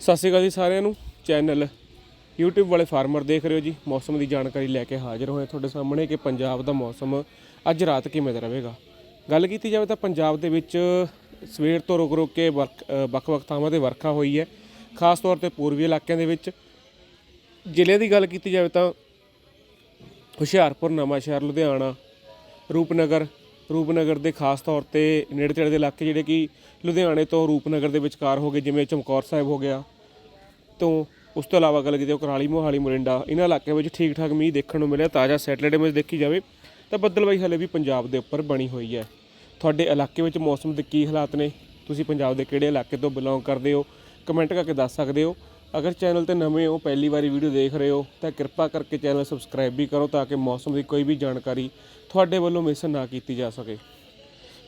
ਸਤਿ ਸ਼੍ਰੀ ਅਕਾਲ ਜੀ ਸਾਰਿਆਂ ਨੂੰ ਚੈਨਲ YouTube ਵਾਲੇ ਫਾਰਮਰ ਦੇਖ ਰਹੇ ਹੋ ਜੀ, ਮੌਸਮ ਦੀ ਜਾਣਕਾਰੀ ਲੈ ਕੇ ਹਾਜ਼ਰ ਹੋਏ ਤੁਹਾਡੇ ਸਾਹਮਣੇ ਕਿ ਪੰਜਾਬ ਦਾ ਮੌਸਮ ਅੱਜ ਰਾਤ ਕਿਵੇਂ ਦਾ ਰਹੇਗਾ। ਗੱਲ ਕੀਤੀ ਜਾਵੇ ਤਾਂ ਪੰਜਾਬ ਦੇ ਵਿੱਚ ਸਵੇਰ ਤੋਂ ਰੁਕ ਰੁਕ ਕੇ ਵਰਖ- ਵੱਖ-ਵੱਖ ਥਾਵਾਂ ਤੇ ਵਰਖਾ ਹੋਈ ਹੈ, ਖਾਸ ਤੌਰ ਤੇ ਪੂਰਬੀ ਇਲਾਕਿਆਂ ਦੇ ਵਿੱਚ। ਜ਼ਿਲ੍ਹੇ ਦੀ ਗੱਲ ਕੀਤੀ ਜਾਵੇ ਤਾਂ ਹੁਸ਼ਿਆਰਪੁਰ, ਨਵਾਂਸ਼ਹਿਰ, ਲੁਧਿਆਣਾ, ਰੂਪਨਗਰ ਰੂਪਨਗਰ ਦੇ ਖਾਸ ਤੌਰ ਤੇ ਨੇੜੇ ਤੇੜੇ ਦੇ ਇਲਾਕੇ ਜਿਹੜੇ ਕਿ ਲੁਧਿਆਣੇ ਤੋਂ ਰੂਪਨਗਰ ਦੇ ਵਿਚਕਾਰ ਹੋ ਗਏ, ਜਿਵੇਂ ਚਮਕੌਰ ਸਾਹਿਬ ਹੋ ਗਿਆ ਤੋਂ ਉਸ ਤੋਂ ਇਲਾਵਾ ਗੱਲ ਕੀਤੀ ਕਰਾਲੀ, ਮੋਹਾਲੀ, ਮੋਰਿੰਡਾ, ਇਹਨਾਂ ਇਲਾਕਿਆਂ ਵਿੱਚ ਠੀਕ ਠਾਕ ਮੀਂਹ ਦੇਖਣ ਨੂੰ ਮਿਲਿਆ, ਤਾਜ਼ਾ ਸੈਟਲਡੇ ਇਮੇਜ ਦੇਖੀ ਜਾਵੇ ਤਾਂ ਬੱਦਲਬਾਈ ਹਲੇ ਵੀ ਪੰਜਾਬ ਦੇ ਉੱਪਰ ਬਣੀ ਹੋਈ ਹੈ। ਤੁਹਾਡੇ ਇਲਾਕੇ ਵਿੱਚ ਮੌਸਮ ਦੇ ਕੀ ਹਾਲਾਤ ਨੇ? ਤੁਸੀਂ ਪੰਜਾਬ ਦੇ ਕਿਹੜੇ ਇਲਾਕੇ ਤੋਂ ਬਿਲੋਂਗ ਕਰਦੇ ਹੋ? ਕਮੈਂਟ ਕਰਕੇ ਦੱਸ ਸਕਦੇ ਹੋ। ਅਗਰ ਚੈਨਲ ਤੇ ਨਵੇਂ ਹੋ, ਪਹਿਲੀ ਵਾਰੀ ਵੀਡੀਓ ਦੇਖ ਰਹੇ ਹੋ, ਤਾਂ ਕਿਰਪਾ ਕਰਕੇ ਚੈਨਲ ਸਬਸਕ੍ਰਾਈਬ ਵੀ ਕਰੋ ਤਾਂ ਕਿ ਮੌਸਮ ਦੀ ਕੋਈ ਵੀ ਜਾਣਕਾਰੀ ਤੁਹਾਡੇ ਵੱਲੋਂ ਮਿਸ ਨਾ ਕੀਤੀ ਜਾ ਸਕੇ।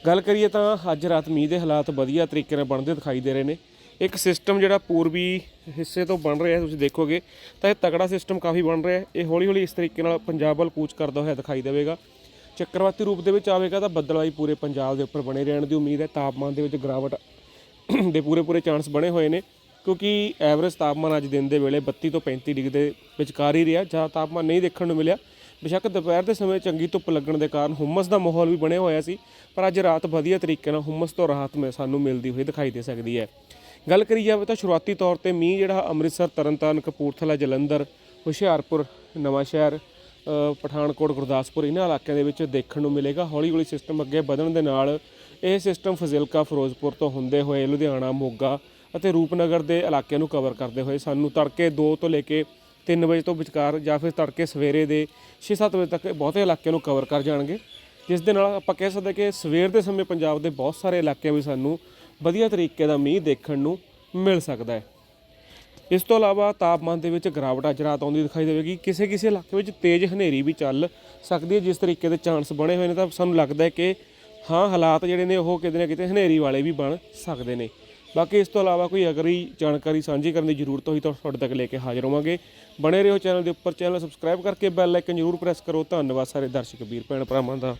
ਗੱਲ ਕਰੀਏ ਤਾਂ ਅੱਜ ਰਾਤ ਮੀਂਹ ਦੇ ਹਾਲਾਤ ਵਧੀਆ ਤਰੀਕੇ ਨਾਲ ਬਣਦੇ ਦਿਖਾਈ ਦੇ ਰਹੇ ਨੇ। ਇੱਕ ਸਿਸਟਮ ਜਿਹੜਾ ਪੂਰਬੀ ਹਿੱਸੇ ਤੋਂ ਬਣ ਰਿਹਾ ਤੁਸੀਂ ਦੇਖੋਗੇ, ਤਾਂ ਇਹ ਤਕੜਾ ਸਿਸਟਮ ਕਾਫੀ ਬਣ ਰਿਹਾ ਇਹ ਹੌਲੀ ਹੌਲੀ ਇਸ ਤਰੀਕੇ ਨਾਲ ਪੰਜਾਬ ਵੱਲ ਕੂਚ ਕਰਦਾ ਹੋਇਆ ਦਿਖਾਈ ਦੇਵੇਗਾ। ਚੱਕਰਵਾਤੀ ਰੂਪ ਦੇ ਵਿੱਚ ਆਵੇਗਾ ਤਾਂ ਬੱਦਲਵਾਈ ਪੂਰੇ ਪੰਜਾਬ ਦੇ ਉੱਪਰ ਬਣੇ ਰਹਿਣ ਦੀ ਉਮੀਦ ਹੈ। ਤਾਪਮਾਨ ਦੇ ਵਿੱਚ ਗਿਰਾਵਟ ਦੇ ਪੂਰੇ ਪੂਰੇ ਚਾਂਸ ਬਣੇ ਹੋਏ ਨੇ। ਕਿਉਂਕਿ ਐਵਰੇਜ ਤਾਪਮਾਨ ਅੱਜ ਦਿਨ ਦੇ ਵੇਲੇ 32 ਤੋਂ 35 ਡਿਗਰੀ ਦੇ ਵਿਚਕਾਰ ਹੀ ਰਿਹਾ ਜ਼ਿਆਦਾ ਤਾਪਮਾਨ ਨਹੀਂ ਦੇਖਣ ਨੂੰ ਮਿਲਿਆ। ਬੇਸ਼ੱਕ ਦੁਪਹਿਰ ਦੇ ਸਮੇਂ ਚੰਗੀ ਧੁੱਪ ਲੱਗਣ ਦੇ ਕਾਰਨ ਹੁਮਸ ਦਾ ਮਾਹੌਲ ਵੀ ਬਣਿਆ ਹੋਇਆ ਸੀ, ਪਰ ਅੱਜ ਰਾਤ ਵਧੀਆ ਤਰੀਕੇ ਨਾਲ ਹੁਮਸ ਤੋਂ ਰਾਹਤ ਮੈਂ ਸਾਨੂੰ ਮਿਲਦੀ ਹੋਈ ਦਿਖਾਈ ਦੇ ਸਕਦੀ ਹੈ। ਗੱਲ ਕਰੀ ਜਾਵੇ ਤਾਂ ਸ਼ੁਰੂਆਤੀ ਤੌਰ ਤੇ ਮੀਂਹ ਜਿਹੜਾ ਅੰਮ੍ਰਿਤਸਰ, ਤਰਨਤਾਰਨ, ਕਪੂਰਥਲਾ, ਜਲੰਧਰ, ਹੁਸ਼ਿਆਰਪੁਰ, ਨਵਾਂਸ਼ਹਿਰ ਪਠਾਨਕੋਟ, ਗੁਰਦਾਸਪੁਰ ਇਹਨਾਂ ਇਲਾਕਿਆਂ ਦੇ ਵਿੱਚ ਦੇਖਣ ਨੂੰ ਮਿਲੇਗਾ। ਹੌਲੀ ਹੌਲੀ ਸਿਸਟਮ ਅੱਗੇ ਵਧਣ ਦੇ ਨਾਲ ਇਹ ਸਿਸਟਮ ਫਜ਼ਿਲਕਾ, ਫਿਰੋਜ਼ਪੁਰ ਤੋਂ ਹੁੰਦੇ ਹੋਏ ਲੁਧਿਆਣਾ, ਮੋਗਾ ਅਤੇ ਰੂਪਨਗਰ ਦੇ ਇਲਾਕਿਆਂ ਨੂੰ ਕਵਰ ਕਰਦੇ ਹੋਏ ਸਾਨੂੰ ਤੜਕੇ 2 ਤੋਂ ਲੈ ਕੇ 3 ਵਜੇ ਤੋਂ ਵਿਚਕਾਰ ਜਾਂ ਫਿਰ ਤੜਕੇ ਸਵੇਰੇ ਦੇ 6-7 ਵਜੇ ਤੱਕ ਬਹੁਤੇ ਇਲਾਕਿਆਂ ਨੂੰ ਕਵਰ ਕਰ ਜਾਣਗੇ। ਜਿਸ ਦੇ ਨਾਲ ਆਪਾਂ ਕਹਿ ਸਕਦੇ ਕਿ ਸਵੇਰ ਦੇ ਸਮੇਂ ਪੰਜਾਬ ਦੇ ਬਹੁਤ ਸਾਰੇ ਇਲਾਕਿਆਂ ਵਿੱਚ ਸਾਨੂੰ ਵਧੀਆ ਤਰੀਕੇ ਦਾ ਮੀਂਹ ਦੇਖਣ ਨੂੰ ਮਿਲ ਸਕਦਾ ਹੈ। ਇਸ ਤੋਂ ਇਲਾਵਾ ਤਾਪਮਾਨ ਦੇ ਵਿੱਚ ਗਿਰਾਵਟ ਅੱਜ ਰਾਤ ਆਉਂਦੀ ਦਿਖਾਈ ਦੇਵੇਗੀ। ਕਿਸੇ ਕਿਸੇ ਇਲਾਕੇ ਵਿੱਚ ਤੇਜ਼ ਹਨੇਰੀ ਵੀ ਚੱਲ ਸਕਦੀ ਹੈ। ਜਿਸ ਤਰੀਕੇ ਦੇ ਚਾਂਸ ਬਣੇ ਹੋਏ ਨੇ ਤਾਂ ਸਾਨੂੰ ਲੱਗਦਾ ਹੈ ਕਿ ਹਾਂ ਹਾਲਾਤ ਜਿਹੜੇ ਨੇ ਉਹ ਕਿਤੇ ਨਾ ਕਿਤੇ ਹਨੇਰੀ ਵਾਲੇ ਵੀ ਬਣ ਸਕਦੇ ਨੇ। ਬਾਕੀ ਇਸ ਤੋਂ ਇਲਾਵਾ ਕੋਈ ਅਗਰੀ ਜਾਣਕਾਰੀ ਸਾਂਝੀ ਕਰਨ ਦੀ ਜ਼ਰੂਰਤ ਹੋਈ ਤਾਂ ਤੁਹਾਡੇ ਤੱਕ ਲੈ ਕੇ ਹਾਜ਼ਰ ਹੋਵਾਂਗੇ। ਬਣੇ ਰਹੋ ਚੈਨਲ ਦੇ ਉੱਪਰ, ਚੈਨਲ ਸਬਸਕ੍ਰਾਈਬ ਕਰਕੇ ਬੈਲ ਆਈਕਨ ਜ਼ਰੂਰ ਪ੍ਰੈਸ ਕਰੋ। ਧੰਨਵਾਦ ਸਾਰੇ ਦਰਸ਼ਕ, ਵੀਰ ਭੈਣ ਭਰਾਵਾਂ ਦਾ।